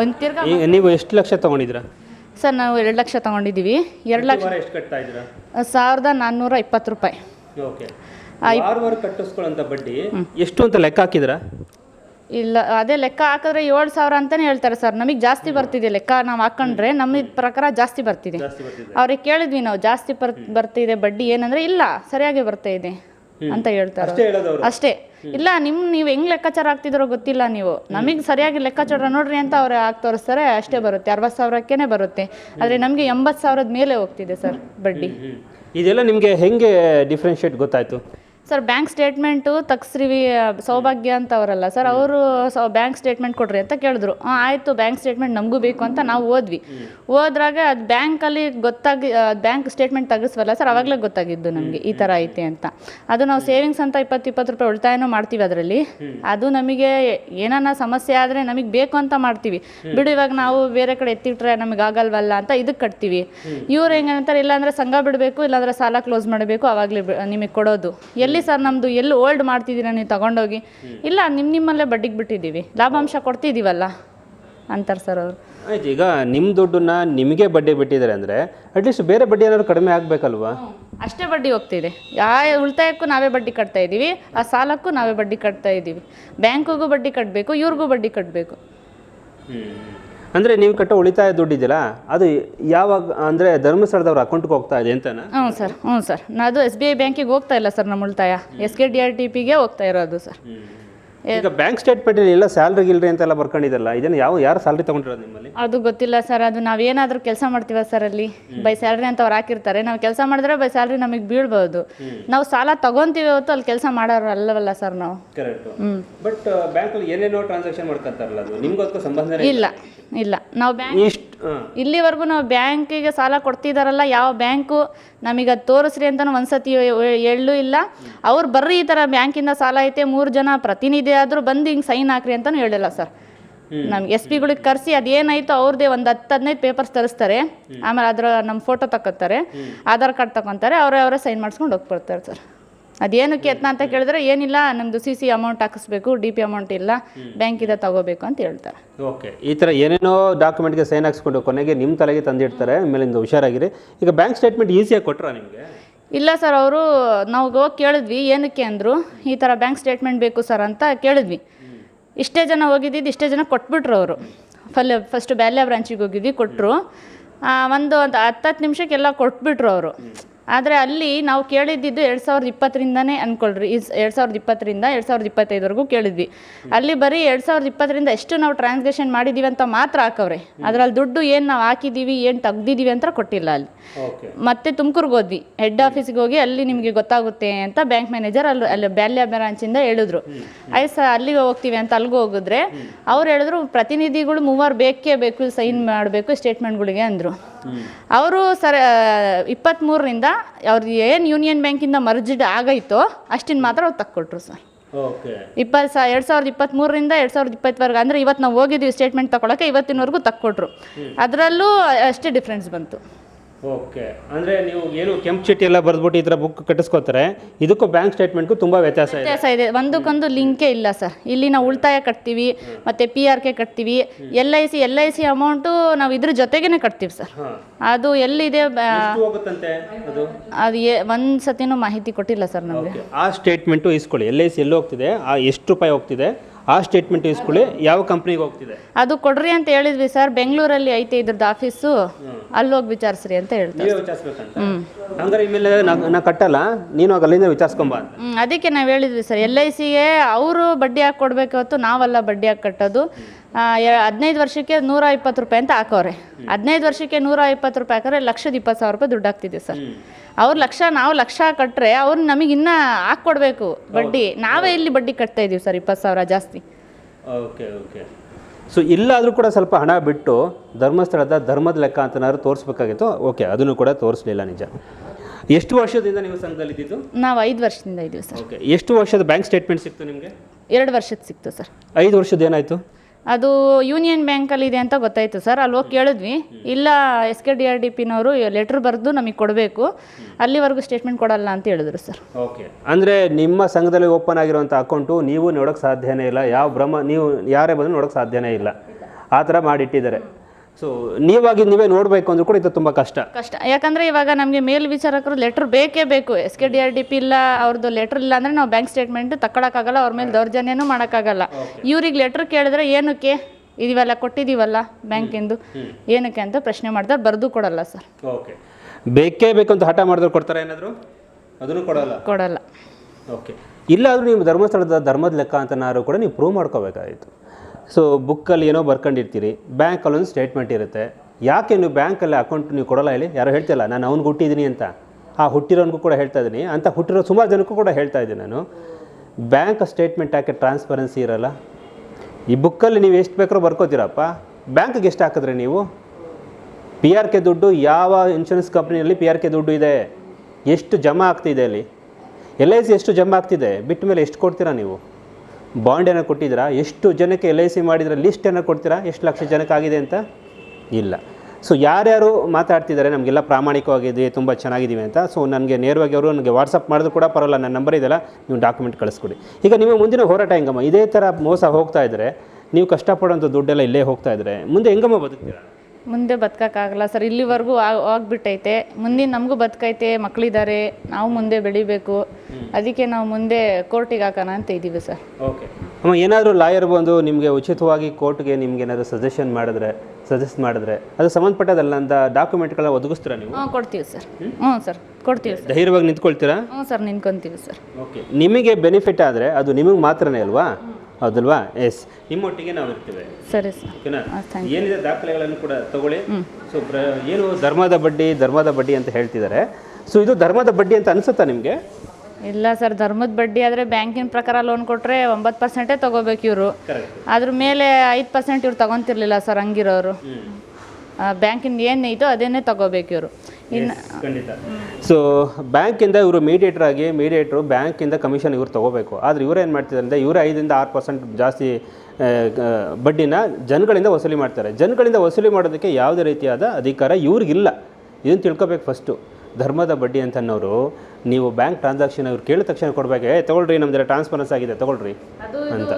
ಒಂದು ತಿರ್ಗಾ ನೀವು ಎಷ್ಟು ಲಕ್ಷ ತೊಗೊಂಡಿದ್ದೀರಾ? ಸರ್ ನಾವು ಎರಡು ಲಕ್ಷ ತಗೊಂಡಿದ್ದೀವಿ. ಎರಡು ಲಕ್ಷ ವಾರ ಎಷ್ಟು ಕಟ್ತಾ ಇದ್ದೀರಾ? ಸಾವಿರದ ನಾನ್ನೂರ ಇಪ್ಪತ್ತು ರೂಪಾಯಿ. ಓಕೆ. ವಾರ ವಾರ ಕಟ್ಟಿಸ್ಕೊಳ್ಳೋಂಥ ಬಡ್ಡಿ ಎಷ್ಟು ಅಂತ ಲೆಕ್ಕ ಹಾಕಿದ್ರಾ ಇಲ್ಲ ಅದೇ ಲೆಕ್ಕ ಹಾಕಿದ್ರೆ ಏಳು ಸಾವಿರ ಅಂತಲೇ ಹೇಳ್ತಾರೆ ಸರ್. ನಮಗೆ ಜಾಸ್ತಿ ಬರ್ತಿದೆ ಲೆಕ್ಕ ನಾವು ಹಾಕೊಂಡ್ರೆ ನಮ್ಮ ಪ್ರಕಾರ ಜಾಸ್ತಿ ಬರ್ತಿದೆ. ಜಾಸ್ತಿ ಬರ್ತಿದೆ. ಅವ್ರಿಗೆ ಕೇಳಿದ್ವಿ ನಾವು ಜಾಸ್ತಿ ಬರ್ ಬರ್ತಿದೆ ಬಡ್ಡಿ ಏನಂದ್ರೆ ಇಲ್ಲ ಸರಿಯಾಗಿ ಬರ್ತಾ ಇದೆ. ಅಂತ ಹೇಳ್ತಾರೆ. ಅಷ್ಟೇ ಇಲ್ಲ ನಿಮ್ ನೀವು ಹೆಂಗ್ ಲೆಕ್ಕಾಚಾರ ಆಗ್ತಿದ್ರೋ ಗೊತ್ತಿಲ್ಲ ನೀವು. ನಮಗ್ ಸರಿಯಾಗಿ ಲೆಕ್ಕಾಚಾರ ನೋಡ್ರಿ ಅಂತ ಅವ್ರ ಹಾಕ್ ತೋರಿಸ್ತಾರೆ ಅಷ್ಟೇ ಬರುತ್ತೆ. ಅರವತ್ ಸಾವಿರಕ್ಕೇನೆ ಬರುತ್ತೆ. ಆದ್ರೆ ನಮ್ಗೆ ಎಂಬತ್ ಸಾವಿರದ ಮೇಲೆ ಹೋಗ್ತಿದೆ ಸರ್ ಬಡ್ಡಿ. ಇದೆಲ್ಲ ನಿಮ್ಗೆ ಹೆಂಗೆ ಡಿಫ್ರೆನ್ಶಿಯೇಟ್ ಗೊತ್ತಾಯ್ತು? ಸರ್ ಬ್ಯಾಂಕ್ ಸ್ಟೇಟ್ಮೆಂಟು ತಗ್ಸ್ರಿವಿ ಸೌಭಾಗ್ಯ ಅಂತ ಅವರಲ್ಲ ಸರ್ ಅವರು ಬ್ಯಾಂಕ್ ಸ್ಟೇಟ್ಮೆಂಟ್ ಕೊಡ್ರಿ ಅಂತ ಕೇಳಿದ್ರು. ಹಾಂ ಆಯಿತು ಬ್ಯಾಂಕ್ ಸ್ಟೇಟ್ಮೆಂಟ್ ನಮಗೂ ಬೇಕು ಅಂತ ನಾವು ಓದ್ವಿ. ಹೋದ್ರಾಗ ಅದು ಬ್ಯಾಂಕಲ್ಲಿ ಗೊತ್ತಾಗಿ ಬ್ಯಾಂಕ್ ಸ್ಟೇಟ್ಮೆಂಟ್ ತೆಗಿಸ್ವಲ್ಲ ಸರ್ ಅವಾಗಲೇ ಗೊತ್ತಾಗಿದ್ದು ನಮಗೆ ಈ ಥರ ಐತೆ ಅಂತ. ಅದು ನಾವು ಸೇವಿಂಗ್ಸ್ ಅಂತ ಇಪ್ಪತ್ತು ಇಪ್ಪತ್ತು ರೂಪಾಯಿ ಉಳಿತಾಯನೂ ಮಾಡ್ತೀವಿ ಅದರಲ್ಲಿ. ಅದು ನಮಗೆ ಏನಾನ ಸಮಸ್ಯೆ ಆದರೆ ನಮಗೆ ಬೇಕು ಅಂತ ಮಾಡ್ತೀವಿ. ಬಿಡು ಇವಾಗ ನಾವು ಬೇರೆ ಕಡೆ ಎತ್ತಿಟ್ರೆ ನಮಗೆ ಆಗಲ್ವಲ್ಲ ಅಂತ ಇದಕ್ಕೆ ಕಟ್ತೀವಿ. ಇವ್ರು ಹೆಂಗಂತಾರೆ ಇಲ್ಲಾಂದ್ರೆ ಸಂಘ ಬಿಡಬೇಕು ಇಲ್ಲಾಂದ್ರೆ ಸಾಲ ಕ್ಲೋಸ್ ಮಾಡಬೇಕು ಅವಾಗಲೇ ನಿಮಗೆ ಕೊಡೋದು. ಎಲ್ಲಿ ಸರ್ ನಮ್ದು ಎಲ್ಲಿ ಓಲ್ಡ್ ಮಾಡ್ತಿದ್ದೀರಾ ನೀವು ತಗೊಂಡೋಗಿ? ಇಲ್ಲ ನಿಮ್ಮ ನಿಮ್ಮಲ್ಲೇ ಬಡ್ಡಿಗೆ ಬಿಟ್ಟಿದ್ದೀವಿ. ಲಾಭಾಂಶ ಕೊಡ್ತಿದ್ದೀವಲ್ಲ? ಅಂತಾರೆ ಸರ್ ಅವರು. ಆಯ್ತು ಈಗ ನಿಮ್ಮ ದುಡ್ಡನ್ನ ನಿಮಗೆ ಬಡ್ಡಿ ಬಿಟ್ಟಿದ್ದಾರೆ ಅಂದರೆ ಅಟ್ಲೀಸ್ಟ್ ಬೇರೆ ಬಡ್ಡಿ ಏನಾದ್ರು ಕಡಿಮೆ ಆಗಬೇಕಲ್ವಾ? ಅಷ್ಟೇ ಬಡ್ಡಿ ಹೋಗ್ತಿದೆ. ಯಾ ಉಳಿತಾಯಕ್ಕೂ ನಾವೇ ಬಡ್ಡಿ ಕಟ್ತಾ ಇದ್ದೀವಿ ಆ ಸಾಲಕ್ಕೂ ನಾವೇ ಬಡ್ಡಿ ಕಟ್ತಾ ಇದ್ದೀವಿ. ಬ್ಯಾಂಕಿಗೂ ಬಡ್ಡಿ ಕಟ್ಟಬೇಕು ಇವ್ರಿಗೂ ಬಡ್ಡಿ ಕಟ್ಟಬೇಕು ಅಂದರೆ ನೀವು ಕಟ್ಟೋ ಉಳಿತಾಯ ದುಡ್ಡಿದೆಯಲ್ಲ ಅದು ಯಾವಾಗ ಅಂದರೆ ಧರ್ಮಸ್ಥಳದವ್ರ ಅಕೌಂಟ್ಗೆ ಹೋಗ್ತಾ ಇದೆ ಅಂತ ಹ್ಞೂ ಸರ್ ಹ್ಞೂ ಸರ್. ಅದು ಎಸ್ ಬಿ ಐ ಬ್ಯಾಂಕಿಗೆ ಹೋಗ್ತಾ ಇಲ್ಲ ಸರ್ ನಮ್ಮ ಉಳಿತಾಯ. S K D R T ಪಿಗೆ ಹೋಗ್ತಾ ಇರೋದು ಸರ್. ಈಗ ಬ್ಯಾಂಕ್ ಸ್ಟೇಟ್ಮೆಂಟ್ ಎಲ್ಲ ಸ್ಯಾಲ್ರಿ ಇಲ್ರಿ ಅಂತೆಲ್ಲ ಬರ್ಕೊಂಡಿದ್ದಲ್ಲ ಇದನ್ನ ಯಾವ ಯಾರು ಸ್ಯಾಲ್ರಿ ತಗೊಂಡಿರೋದು ನಿಮ್ಮಲ್ಲಿ? ಅದು ಗೊತ್ತಿಲ್ಲ ಸರ್ ಅದು ನಾವೇನಾದರೂ ಕೆಲಸ ಮಾಡ್ತೀವ ಸರ್ ಅಲ್ಲಿ? ಬೈ ಸ್ಯಾಲ್ರಿ ಅಂತ ಅವ್ರು ಹಾಕಿರ್ತಾರೆ. ನಾವು ಕೆಲಸ ಮಾಡಿದ್ರೆ ಬೈ ಸ್ಯಾಲ್ರಿ ನಮಗೆ ಬೀಳ್ಬೋದು. ನಾವು ಸಾಲ ತಗೊಂತೀವಿ ಹೊತ್ತು ಅಲ್ಲಿ ಕೆಲಸ ಮಾಡೋರು ಅಲ್ಲವಲ್ಲ ಸರ್ ನಾವು. ಕರೆಕ್ಟ್ ಬಟ್ ಬ್ಯಾಂಕಲ್ಲಿ ಏನೇನೋ ಟ್ರಾನ್ಸಾಕ್ಷನ್ ಮಾಡ್ಕೊಂತಾರಲ್ಲ ಅದು? ಸಂಬಂಧ ಇಲ್ಲ. ಇಲ್ಲ ನಾವು ಬ್ಯಾಂಕ್ ಇಷ್ಟು ಇಲ್ಲಿವರೆಗೂ ನಾವು ಬ್ಯಾಂಕಿಗೆ ಸಾಲ ಕೊಡ್ತಿದಾರಲ್ಲ ಯಾವ ಬ್ಯಾಂಕು ನಮಗೆ ಅದು ತೋರಿಸ್ರಿ ಅಂತ ಒಂದ್ಸತಿ ಎಳ್ಳು ಇಲ್ಲ. ಅವ್ರು ಬರ್ರಿ ಈ ಥರ ಬ್ಯಾಂಕಿಂದ ಸಾಲ ಐತೆ ಮೂರು ಜನ ಪ್ರತಿನಿಧಿ ಆದರೂ ಬಂದು ಹಿಂಗೆ ಸೈನ್ ಹಾಕ್ರಿ ಅಂತ ಹೇಳಿಲ್ಲ ಸರ್. ನಮ್ಗೆ ಎಸ್ ಪಿಗಳಿಗೆ ಕರೆಸಿ ಅದೇನಾಯ್ತು ಅವ್ರದ್ದೇ ಒಂದು ಹತ್ತು ಹದಿನೈದು ಪೇಪರ್ಸ್ ತರಿಸ್ತಾರೆ. ಆಮೇಲೆ ಅದರ ನಮ್ಮ ಫೋಟೋ ತಗೋತಾರೆ ಆಧಾರ್ ಕಾರ್ಡ್ ತಗೊತಾರೆ ಅವರೇ ಅವರೇ ಸೈನ್ ಮಾಡಿಸ್ಕೊಂಡು ಹೋಗ್ಬಿಡ್ತಾರೆ ಸರ್. ಅದೇನಕ್ಕೆ ಯತ್ನ ಅಂತ ಕೇಳಿದ್ರೆ ಏನಿಲ್ಲ ನಮ್ದು ಸಿ ಸಿ ಅಮೌಂಟ್ ಹಾಕಿಸ್ಬೇಕು ಡಿ ಪಿ ಅಮೌಂಟ್ ಇಲ್ಲ ಬ್ಯಾಂಕಿಂದ ತಗೋಬೇಕು ಅಂತ ಹೇಳ್ತಾರೆ. ಓಕೆ. ಈ ಥರ ಏನೇನೋ ಡಾಕ್ಯುಮೆಂಟ್ಗೆ ಸೈನ್ ಹಾಕ್ಸ್ಕೊಂಡು ಕೊನೆಗೆ ನಿಮ್ಮ ತಲೆಗೆ ತಂದಿಡ್ತಾರೆ ಆಮೇಲಿಂದ ಹುಷಾರಾಗಿರಿ. ಈಗ ಬ್ಯಾಂಕ್ ಸ್ಟೇಟ್ಮೆಂಟ್ ಈಸಿಯಾಗಿ ಕೊಟ್ರಾ ನಿಮಗೆ? ಇಲ್ಲ ಸರ್ ಅವರು ನಾವು ಹೋಗಿ ಕೇಳಿದ್ವಿ ಏನಕ್ಕೆ ಅಂದರು ಈ ಥರ ಬ್ಯಾಂಕ್ ಸ್ಟೇಟ್ಮೆಂಟ್ ಬೇಕು ಸರ್ ಅಂತ ಕೇಳಿದ್ವಿ. ಇಷ್ಟೇ ಜನ ಹೋಗಿದ್ದಿದ್ದು ಇಷ್ಟೇ ಜನ ಕೊಟ್ಬಿಟ್ರು ಅವರು. ಫಲ್ ಫಸ್ಟ್ ಬ್ಯಾಲ್ಯ ಬ್ರಾಂಚಿಗೆ ಹೋಗಿದ್ವಿ ಕೊಟ್ಟರು ಒಂದು ಒಂದು ಹತ್ತತ್ತು ನಿಮಿಷಕ್ಕೆಲ್ಲ ಕೊಟ್ಬಿಟ್ರು ಅವರು. ಆದರೆ ಅಲ್ಲಿ ನಾವು ಕೇಳಿದ್ದಿದ್ದು ಎರಡು ಸಾವಿರದ ಇಪ್ಪತ್ತರಿಂದನೇ ಅಂದ್ಕೊಳ್ರಿ ಇಸ್ ಎರಡು ಸಾವಿರದ ಇಪ್ಪತ್ತರಿಂದ ಎರಡು ಸಾವಿರದ ಇಪ್ಪತ್ತೈದವರೆಗೂ ಕೇಳಿದ್ವಿ. ಅಲ್ಲಿ ಬರೀ ಎರಡು ಸಾವಿರದ ಇಪ್ಪತ್ತರಿಂದ ಎಷ್ಟು ನಾವು ಟ್ರಾನ್ಸಾಕ್ಷನ್ ಮಾಡಿದ್ದೀವಿ ಅಂತ ಮಾತ್ರ ಹಾಕವ್ರೆ. ಅದರಲ್ಲಿ ದುಡ್ಡು ಏನು ನಾವು ಹಾಕಿದ್ದೀವಿ ಏನು ತೆಗ್ದಿದ್ದೀವಿ ಅಂತ ಕೊಟ್ಟಿಲ್ಲ ಅಲ್ಲಿ. ಮತ್ತೆ ತುಮಕೂರಿಗೆ ಹೋದ್ವಿ. ಹೆಡ್ ಆಫೀಸ್ಗೆ ಹೋಗಿ ಅಲ್ಲಿ ನಿಮಗೆ ಗೊತ್ತಾಗುತ್ತೆ ಅಂತ ಬ್ಯಾಂಕ್ ಮ್ಯಾನೇಜರ್ ಅಲ್ಲಿ ಅಲ್ಲಿ ಬ್ಯಾಲ್ಯ ಬ್ರಾಂಚಿಂದ ಹೇಳಿದ್ರು. ಆಯ್ತು ಸರ್ ಅಲ್ಲಿಗೆ ಹೋಗ್ತೀವಿ ಅಂತ ಅಲ್ಲಿಗೆ ಹೋಗಿದ್ರೆ ಅವ್ರು ಹೇಳಿದ್ರು ಪ್ರತಿನಿಧಿಗಳು ಮೂವರು ಬೇಕೇ ಬೇಕು ಸೈನ್ ಮಾಡಬೇಕು ಸ್ಟೇಟ್ಮೆಂಟ್ಗಳಿಗೆ ಅಂದರು. ಅವರು ಸರ್ ಇಪ್ಪತ್ತ್ಮೂರರಿಂದ ಅವ್ರದ್ದು ಏನು ಯೂನಿಯನ್ ಬ್ಯಾಂಕಿಂದ ಮರ್ಜಿಡ್ ಆಗೈತೋ ಅಷ್ಟಿನ ಮಾತ್ರ ಅವ್ರು ತಕ್ಕೊಟ್ರು ಸರ್. ಇಪ್ಪತ್ತು ಸಾ ಎರಡು ಸಾವಿರದ ಇಪ್ಪತ್ತ್ಮೂರರಿಂದ ಎರಡು ಸಾವಿರದ ಇಪ್ಪತ್ತವರೆಗೆ ಅಂದರೆ ಇವತ್ತು ನಾವು ಹೋಗಿದ್ದೀವಿ ಸ್ಟೇಟ್ಮೆಂಟ್ ತಗೊಳಕ್ಕೆ ಇವತ್ತಿನವರೆಗೂ ತಕ್ಕೊಟ್ರು. ಅದರಲ್ಲೂ ಅಷ್ಟೇ ಡಿಫ್ರೆನ್ಸ್ ಬಂತು. ಓಕೆ. ಅಂದರೆ ನೀವು ಏನು ಕೆಂಪು ಚೀಟಿ ಎಲ್ಲ ಬರೆದ್ಬಿಟ್ಟು ಈ ಥರ ಬುಕ್ ಕಟ್ಟಿಸ್ಕೋತಾರೆ ಇದಕ್ಕೂ ಬ್ಯಾಂಕ್ ಸ್ಟೇಟ್ಮೆಂಟ್ಗೂ ತುಂಬ ವ್ಯತ್ಯಾಸ ಇದೆ. ವ್ಯತ್ಯಾಸ ಇದೆ. ಒಂದಕ್ಕೊಂದು ಲಿಂಕೇ ಇಲ್ಲ ಸರ್. ಇಲ್ಲಿ ನಾವು ಉಳಿತಾಯ ಕಟ್ತೀವಿ ಮತ್ತು ಪಿ ಆರ್ ಕೆ ಕಟ್ತೀವಿ L I C L I C amount ನಾವು ಇದ್ರ ಜೊತೆಗೇನೆ ಕಟ್ತೀವಿ ಸರ್. ಅದು ಎಲ್ಲಿದೆ ಎಷ್ಟು ಹೋಗುತ್ತಂತೆ ಅದು? ಅದು ಏ ಒಂದು ಸತಿನೂ ಮಾಹಿತಿ ಕೊಟ್ಟಿಲ್ಲ ಸರ್ ನಮಗೆ. ಆ ಸ್ಟೇಟ್ಮೆಂಟು ಇಸ್ಕೊಳ್ಳಿ. ಎಲ್ ಐ ಸಿ ಎಲ್ಲಿ ಹೋಗ್ತಿದೆ? ಆ ಎಷ್ಟು ರೂಪಾಯಿ ಹೋಗ್ತಿದೆ? ಆ ಸ್ಟೇಟ್ಮೆಂಟ್ ಇಸ್ಕೊಳ್ಳಿ. ಯಾವ ಕಂಪ್ನಿಗೆ ಹೋಗ್ತಿದೆ? ಅದು ಕೊಡ್ರಿ ಅಂತ ಹೇಳಿದ್ವಿ ಸರ್. ಬೆಂಗಳೂರಲ್ಲಿ ಐತೆ ಇದ್ರದ್ದು ಆಫೀಸು ಅಲ್ಲಿ ಹೋಗಿ ವಿಚಾರಿಸ್ರಿ ಅಂತ ಹೇಳ್ತಾರೆ ನೀವೇ ವಿಚಾರಿಸ್ಬೇಕಂತ? ಹಂಗಾರೆ ಇನ್ಮೇಲೆ ನಾ ಕಟ್ಟಲ್ಲ ನೀನು ಆಗ ಅಲ್ಲಿಂದ ವಿಚಾರಿಸ್ಕೊಂಬ ಅಂತ. ಹ್ಮ್, ಅದಕ್ಕೆ ನಾವು ಹೇಳಿದ್ವಿ ಸರ್ ಎಲ್ ಐ ಸಿಗೆ ಅವರು ಬಡ್ಡಿ ಹಾಕಿ ಕೊಡಬೇಕು ಹೊತ್ತು ನಾವಲ್ಲ ಬಡ್ಡಿ ಹಾಕಿ ಕಟ್ಟೋದು. ಹದಿನೈದು ವರ್ಷಕ್ಕೆ ನೂರ ಇಪ್ಪತ್ತು ರೂಪಾಯಿ ಅಂತ ಹಾಕೋರೆ. ಹದಿನೈದು ವರ್ಷಕ್ಕೆ ನೂರ ಇಪ್ಪತ್ತು ರೂಪಾಯಿ ಹಾಕಿದ್ರೆ ಲಕ್ಷದ ಇಪ್ಪತ್ತು ಸಾವಿರ ರೂಪಾಯಿ ದುಡ್ಡು ಹಾಕ್ತಿದ್ದೆ ಸರ್. ಅವ್ರು ಲಕ್ಷ ನಾವು ಲಕ್ಷ ಕಟ್ಟರೆ ಅವ್ರು ನಮಗೆ ಇನ್ನೂ ಹಾಕ್ಕೊಡ್ಬೇಕು ಬಡ್ಡಿ. ನಾವೇ ಇಲ್ಲಿ ಬಡ್ಡಿ ಕಟ್ತಾ ಇದೀವಿ ಸರ್ ಇಪ್ಪತ್ತು ಸಾವಿರ ಜಾಸ್ತಿ. Okay okay. ಸೊ ಇಲ್ಲಾದರೂ ಕೂಡ ಸ್ವಲ್ಪ ಹಣ ಬಿಟ್ಟು ಧರ್ಮಸ್ಥಳದ ಧರ್ಮದ ಲೆಕ್ಕ ಅಂತನಾದ್ರು ತೋರಿಸ್ಬೇಕಾಗಿತ್ತು. ಓಕೆ ಅದನ್ನು ಕೂಡ ತೋರಿಸ್ಲಿಲ್ಲ ನಿಜ. ಎಷ್ಟು ವರ್ಷದಿಂದ ನೀವು ಸಂಘದಲ್ಲಿ ಇದ್ದಿದ್ದು ನಾವು ಐದು ವರ್ಷದಿಂದ ಇದ್ದೀವಿ ಸರ್. ಓಕೆ ಎಷ್ಟು ವರ್ಷದ ಬ್ಯಾಂಕ್ ಸ್ಟೇಟ್ಮೆಂಟ್ ಸಿಕ್ತು ನಿಮಗೆ? ಎರಡು ವರ್ಷದ ಸಿಕ್ತು ಸರ್. ಐದು ವರ್ಷದ ಏನಾಯಿತು? ಅದು ಯೂನಿಯನ್ ಬ್ಯಾಂಕಲ್ಲಿ ಇದೆ ಅಂತ ಗೊತ್ತಾಯಿತು ಸರ್. ಅಲ್ಲಿ ಹೋಗಿ ಕೇಳಿದ್ವಿ. ಇಲ್ಲ, S K D R D ಪಿನವರು letter ಬರೆದು ನಮಗೆ ಕೊಡಬೇಕು. ಅಲ್ಲಿವರೆಗೂ ಸ್ಟೇಟ್ಮೆಂಟ್ ಕೊಡಲ್ಲ ಅಂತ ಹೇಳಿದ್ರು ಸರ್. ಓಕೆ. ಅಂದರೆ ನಿಮ್ಮ ಸಂಘದಲ್ಲಿ ಓಪನ್ ಆಗಿರುವಂಥ ಅಕೌಂಟು ನೀವು ನೋಡೋಕ್ಕೆ ಸಾಧ್ಯನೇ ಇಲ್ಲ. ಯಾವ ಭ್ರಮ, ನೀವು ಯಾರೇ ಬಂದರೂ ನೋಡೋಕ್ಕೆ ಸಾಧ್ಯನೇ ಇಲ್ಲ. ಆ ಥರ ಮಾಡಿಟ್ಟಿದ್ದಾರೆ. ಸೊ ನೀವಾಗಿ ನೀವೇ ನೋಡಬೇಕು ಅಂದ್ರೆ ಕೂಡ ಇದು ತುಂಬ ಕಷ್ಟ. ಕಷ್ಟ. ಯಾಕಂದರೆ ಇವಾಗ ನಮಗೆ ಮೇಲ್ವಿಚಾರಕರು ಲೆಟ್ರ್ ಬೇಕೇ ಬೇಕು. S K D R D P ಇಲ್ಲ ಅವ್ರದ್ದು ಲೆಟ್ರ್ ಇಲ್ಲ ಅಂದರೆ ನಾವು ಬ್ಯಾಂಕ್ ಸ್ಟೇಟ್ಮೆಂಟ್ ತಕ್ಕೊಳಕ್ಕಾಗಲ್ಲ ಅವ್ರ ಮೇಲೆ ದೌರ್ಜನ್ಯನೂ ಮಾಡೋಕ್ಕಾಗಲ್ಲ. ಇವ್ರಿಗೆ ಲೆಟ್ರ್ ಕೇಳಿದ್ರೆ ಏನಕ್ಕೆ? ಇದೆಲ್ಲ ಕೊಟ್ಟಿದ್ದೀವಲ್ಲ ಬ್ಯಾಂಕಿಂದು? ಏನಕ್ಕೆ ಅಂತ ಪ್ರಶ್ನೆ ಮಾಡ್ತಾರೆ ಬರೆದು ಕೊಡಲ್ಲ ಸರ್. ಓಕೆ ಬೇಕೇ ಬೇಕು ಅಂತ ಹಠ ಮಾಡಿದ್ರೆ ಕೊಡ್ತಾರೆ ಏನಾದರೂ? ಅದನ್ನು ಕೊಡಲ್ಲ. ಕೊಡಲ್ಲ. ಓಕೆ ಇಲ್ಲಾದರೂ ನೀವು ಧರ್ಮಸ್ಥಳದ ಧರ್ಮದ ಲೆಕ್ಕ ಅಂತನಾದ್ರು ಕೂಡ ನೀವು ಪ್ರೂವ್ ಮಾಡ್ಕೋಬೇಕಾಗಿತ್ತು ಸೊ ಬುಕ್ಕಲ್ಲಿ ಏನೋ ಬರ್ಕೊಂಡಿರ್ತೀರಿ. ಬ್ಯಾಂಕಲ್ಲಿ ಒಂದು ಸ್ಟೇಟ್ಮೆಂಟ್ ಇರುತ್ತೆ. ಯಾಕೆ ನೀವು ಬ್ಯಾಂಕಲ್ಲಿ ಅಕೌಂಟ್ ನೀವು ಕೊಡಲ್ಲ ಹೇಳಿ? ಯಾರೋ ಹೇಳ್ತಿಲ್ಲ, ನಾನು ಅವ್ನಿಗೆ ಹುಟ್ಟಿದ್ದೀನಿ ಅಂತ. ಆ ಹುಟ್ಟಿರೋನಿಗೂ ಕೂಡ ಹೇಳ್ತಾ ಇದ್ದೀನಿ ಅಂತ ಹುಟ್ಟಿರೋ ಸುಮಾರು ಜನಕ್ಕೂ ಕೂಡ ಹೇಳ್ತಾ ಇದ್ದೀನಿ ನಾನು. ಬ್ಯಾಂಕ್ ಸ್ಟೇಟ್ಮೆಂಟ್ ಯಾಕೆ ಟ್ರಾನ್ಸ್ಪರೆನ್ಸಿ ಇರಲ್ಲ. ಈ ಬುಕ್ಕಲ್ಲಿ ನೀವು ಎಷ್ಟು ಬೇಕಾದ್ರೂ ಬರ್ಕೋತೀರಪ್ಪ. ಬ್ಯಾಂಕ್ಗೆ ಎಷ್ಟು ಹಾಕಿದ್ರೆ ನೀವು? ಪಿ ಆರ್ ಕೆ ದುಡ್ಡು ಯಾವ ಇನ್ಶೂರೆನ್ಸ್ ಕಂಪ್ನಿಯಲ್ಲಿ ಪಿ ಆರ್ ಕೆ ದುಡ್ಡು ಇದೆ? ಎಷ್ಟು ಜಮಾ ಆಗ್ತಿದೆ ಅಲ್ಲಿ? ಎಲ್ ಐ ಸಿ ಎಷ್ಟು ಜಮಾ ಆಗ್ತಿದೆ? ಬಿಟ್ಟ ಮೇಲೆ ಎಷ್ಟು ಕೊಡ್ತೀರಾ ನೀವು? ಬಾಂಡ್ ಏನೋ ಕೊಟ್ಟಿದ್ದೀರಾ? ಎಷ್ಟು ಜನಕ್ಕೆ ಎಲ್ ಐ ಸಿ ಮಾಡಿದ್ರೆ ಲಿಸ್ಟ್ ಏನೋ ಕೊಡ್ತೀರಾ? ಎಷ್ಟು ಲಕ್ಷ ಜನಕ್ಕಾಗಿದೆ ಅಂತ? ಇಲ್ಲ. ಸೊ ಯಾರ್ಯಾರು ಮಾತಾಡ್ತಿದ್ದಾರೆ, ನಮಗೆಲ್ಲ ಪ್ರಾಮಾಣಿಕವಾಗಿದೆ ತುಂಬ ಚೆನ್ನಾಗಿದ್ದೀವಿ ಅಂತ. ಸೊ ನನಗೆ ನೇರವಾಗಿ ಅವರು ನನಗೆ ವಾಟ್ಸಪ್ ಮಾಡಿದ್ರು ಕೂಡ ಪರವಾಗಿಲ್ಲ, ನನ್ನ ನಂಬರ್ ಇದೆಲ್ಲ ನೀವು ಡಾಕ್ಯುಮೆಂಟ್ ಕಳಿಸ್ಕೊಡಿ. ಈಗ ನಿಮ್ಮ ಮುಂದಿನ ಹೋರಾಟ ಹೆಂಗಮ್ಮ? ಇದೇ ಥರ ಮೋಸ ಹೋಗ್ತಾ ಇದ್ದರೆ ನೀವು ಕಷ್ಟಪಡೋಂಥ ದುಡ್ಡೆಲ್ಲ ಇಲ್ಲೇ ಹೋಗ್ತಾ ಇದ್ದರೆ ಮುಂದೆ ಹೆಂಗಮ್ಮ ಬದುಕ್ತೀರಾ? ಮುಂದೆ ಬದುಕೋಕ್ಕಾಗಲ್ಲ ಸರ್. ಇಲ್ಲಿವರೆಗೂ ಆಗಿಬಿಟ್ಟೈತೆ. ಮುಂದಿನ ನಮಗೂ ಬದುಕೈತೆ ಮಕ್ಕಳಿದ್ದಾರೆ ನಾವು ಮುಂದೆ ಬೆಳಿಬೇಕು. ಅದಕ್ಕೆ ನಾವು ಮುಂದೆ ಕೋರ್ಟಿಗೆ ಹಾಕೋಣ ಅಂತ ಇದ್ದೀವಿ ಸರ್. ಓಕೆ. ಅಮ್ಮ ಏನಾದರೂ ಲಾಯರ್ ಬಂದು ನಿಮಗೆ ಉಚಿತವಾಗಿ ಕೋರ್ಟ್ಗೆ ನಿಮ್ಗೆ ಏನಾದರೂ ಸಜೆಷನ್ ಮಾಡಿದ್ರೆ ಸಜೆಸ್ಟ್ ಮಾಡಿದ್ರೆ ಅದು ಸಂಬಂಧಪಟ್ಟದಲ್ಲ ಅಂತ ಡಾಕ್ಯುಮೆಂಟ್ಗಳ ಒದಗಿಸ್ತೀರಾ ನೀವು? ಹ್ಞೂ ಕೊಡ್ತೀವಿ ಸರ್. ಹ್ಞೂ ಸರ್. ಕೊಡ್ತೀವಿ ಸರ್. ಧೈರ್ಯವಾಗಿ ನಿಂತ್ಕೊಳ್ತೀರಾ? ಹ್ಞೂ ಸರ್ ನಿಂತ್ಕೊಂತೀವಿ ಸರ್. ಓಕೆ. ನಿಮಗೆ ಬೆನಿಫಿಟ್ ಆದರೆ ಅದು ನಿಮಗೆ ಮಾತ್ರನೇ ಅಲ್ವಾ? ಹೌದಲ್ವಾ? ಎಸ್ ನಿಮ್ಮೊಟ್ಟಿಗೆ ನಾವು ಇರ್ತೇವೆ. ಸರಿ ಸರ್. ಓಕೆನಾ? ಏನಿದೆ ದಾಖಲೆಗಳನ್ನು ಕೂಡ ತಗೊಳ್ಳಿ. ಸೊ ಏನು ಧರ್ಮದ ಬಡ್ಡಿ ಧರ್ಮದ ಬಡ್ಡಿ ಅಂತ ಹೇಳ್ತಿದ್ದಾರೆ. ಸೊ ಇದು ಧರ್ಮದ ಬಡ್ಡಿ ಅಂತ ಅನಿಸುತ್ತಾ ನಿಮಗೆ? ಇಲ್ಲ ಸರ್ ಧರ್ಮದ ಬಡ್ಡಿ ಆದರೆ ಬ್ಯಾಂಕಿನ ಪ್ರಕಾರ ಲೋನ್ ಕೊಟ್ಟರೆ ಒಂಬತ್ತು ಪರ್ಸೆಂಟೇ ತೊಗೋಬೇಕು ಇವರು. ಅದ್ರ ಮೇಲೆ ಐದು ಪರ್ಸೆಂಟ್ ಇವ್ರು ತಗೊತಿರ್ಲಿಲ್ಲ ಸರ್ ಹಂಗಿರೋರು. ಬ್ಯಾಂಕಿಂದ ಏನು ಅದನ್ನೇ ಅದೇನೇ ತಗೋಬೇಕು ಇವರು. ಇನ್ನು ಖಂಡಿತ. ಸೊ ಬ್ಯಾಂಕಿಂದ ಇವರು ಮೀಡಿಯೇಟರ್ ಆಗಿ ಮೀಡಿಯೇಟ್ರು ಬ್ಯಾಂಕಿಂದ ಕಮಿಷನ್ ಇವ್ರು ತಗೋಬೇಕು. ಆದರೆ ಇವರು ಏನು ಮಾಡ್ತಿದ್ದಾರೆ ಅಂದರೆ ಇವರು ಐದರಿಂದ ಆರು ಪರ್ಸೆಂಟ್ ಜಾಸ್ತಿ ಬಡ್ಡಿನ ಜನಗಳಿಂದ ವಸೂಲಿ ಮಾಡ್ತಾರೆ. ಜನಗಳಿಂದ ವಸೂಲಿ ಮಾಡೋದಕ್ಕೆ ಯಾವುದೇ ರೀತಿಯಾದ ಅಧಿಕಾರ ಇವ್ರಿಗಿಲ್ಲ. ಇದನ್ನು ತಿಳ್ಕೊಬೇಕು ಫಸ್ಟು ಧರ್ಮದ ಬಡ್ಡಿ ಅಂತ ಅನ್ನೋರು ನೀವು ಬ್ಯಾಂಕ್ ಟ್ರಾನ್ಸಾಕ್ಷನ್ ಅವ್ರು ಕೇಳಿದ ತಕ್ಷಣ ಕೊಡಬೇಕು ಏ ತೊಗೊಳ್ರಿ ನಮ್ದೆಲ್ಲ ಟ್ರಾನ್ಸ್ಫರೆನ್ಸ್ ಆಗಿದೆ ತೊಗೊಳ್ರಿ ಅಂತ.